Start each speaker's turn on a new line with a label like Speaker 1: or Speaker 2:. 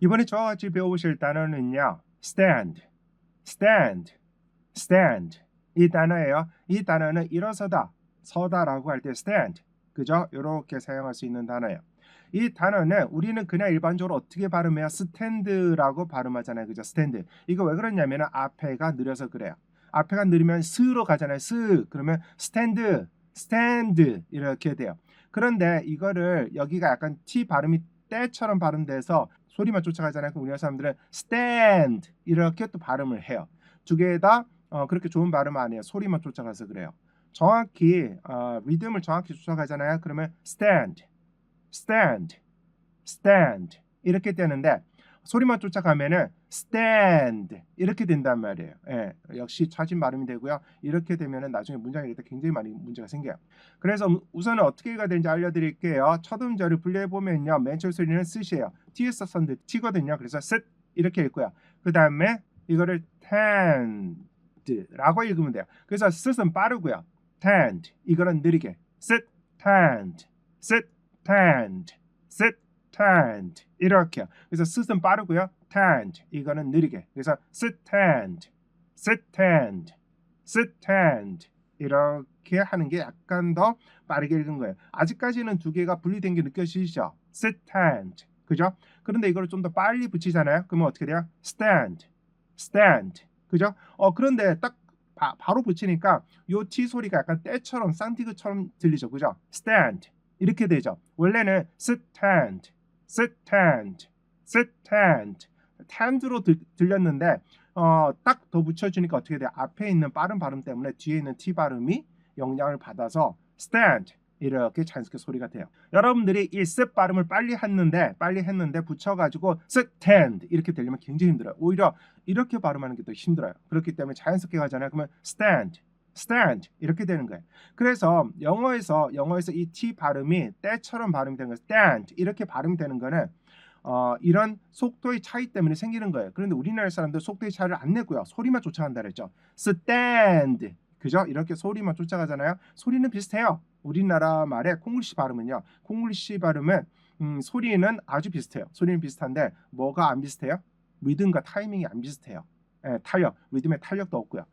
Speaker 1: 이번에 저와 같이 배워보실 단어는요. stand, stand, stand 이 단어예요. 이 단어는 일어서다, 서다라고 할 때 stand, 그죠? 이렇게 사용할 수 있는 단어예요. 이 단어는 우리는 그냥 일반적으로 어떻게 발음해요? 스탠드라고 발음하잖아요. 그죠? 스탠드. 이거 왜 그러냐면 앞에가 느려서 그래요. 앞에가 느리면 스로 가잖아요. 스. 그러면 스탠드, 스탠드 이렇게 돼요. 그런데 이거를 여기가 약간 T 발음이 때처럼 발음돼서 소리만 쫓아가잖아요. 그럼 우리나라 사람들은 stand 이렇게 또 발음을 해요. 두 개 다 어, 그렇게 좋은 발음 아니에요. 소리만 쫓아가서 그래요. 정확히 어, 리듬을 정확히 쫓아가잖아요. 그러면 stand, stand, stand 이렇게 되는데 소리만 쫓아가면은 stand 이렇게 된단 말이에요. 예, 역시 차진 발음이 되고요. 이렇게 되면은 나중에 문장이 일때 굉장히 많이 문제가 생겨요. 그래서 우- 우선은 어떻게 해야 되는지 알려드릴게요. 첫 음절을 분류해 보면요, 맨 처음 소리는 sit이에요. t에서 선데 t거든요. 그래서 sit 이렇게 읽고요. 그 다음에 이거를 tend라고 읽으면 돼요. 그래서 sit은 빠르고요. tend 이거는 느리게 sit, tend, sit, tend, sit, tend 이렇게요. 그래서 sit은 빠르고요. tend 이거는 느리게. 그래서 tend, sit, tend 이렇게 하는 게 약간 더 빠르게 읽은 거예요. 아직까지는 두 개가 분리된 게 느껴지시죠? sit, tend 그죠? 그런데 이거를 좀더 빨리 붙이잖아요. 그러면 어떻게 돼요? stand, stand 그죠? 어 그런데 딱 바, 로 붙이니까 요 T 소리가 약간 때처럼 쌍디그처럼 들리죠, 그죠? stand 이렇게 되죠. 원래는 sit, sit, tend, tend로 들, 들렸는데 어, 딱 더 붙여주니까 어떻게 돼요? 앞에 있는 빠른 발음 때문에 뒤에 있는 T 발음이 영향을 받아서 stand 이렇게 자연스럽게 소리가 돼요. 여러분들이 이 sit 발음을 빨리 했는데 빨리 했는데 붙여가지고 stand 이렇게 들리면 굉장히 힘들어요. 오히려 이렇게 발음하는 게 더 힘들어요. 그렇기 때문에 자연스럽게 가잖아요. 그러면 stand, stand 이렇게 되는 거예요. 그래서 영어에서 영어에서 이 T 발음이 때처럼 발음이 되는 거예요. stand 이렇게 발음이 되는 거는 어, 이런 속도의 차이 때문에 생기는 거예요. 그런데 우리나라 사람들 속도의 차이를 안 내고요. 소리만 쫓아간다 그랬죠. stand 그죠? 이렇게 소리만 쫓아가잖아요. 소리는 비슷해요. 우리나라 말의 콩글리시 발음은요. 콩글리시 발음은 음, 소리는 아주 비슷해요. 소리는 비슷한데 뭐가 안 비슷해요? 리듬과 타이밍이 안 비슷해요. 예, 탄력, 리듬의 탄력도 없고요.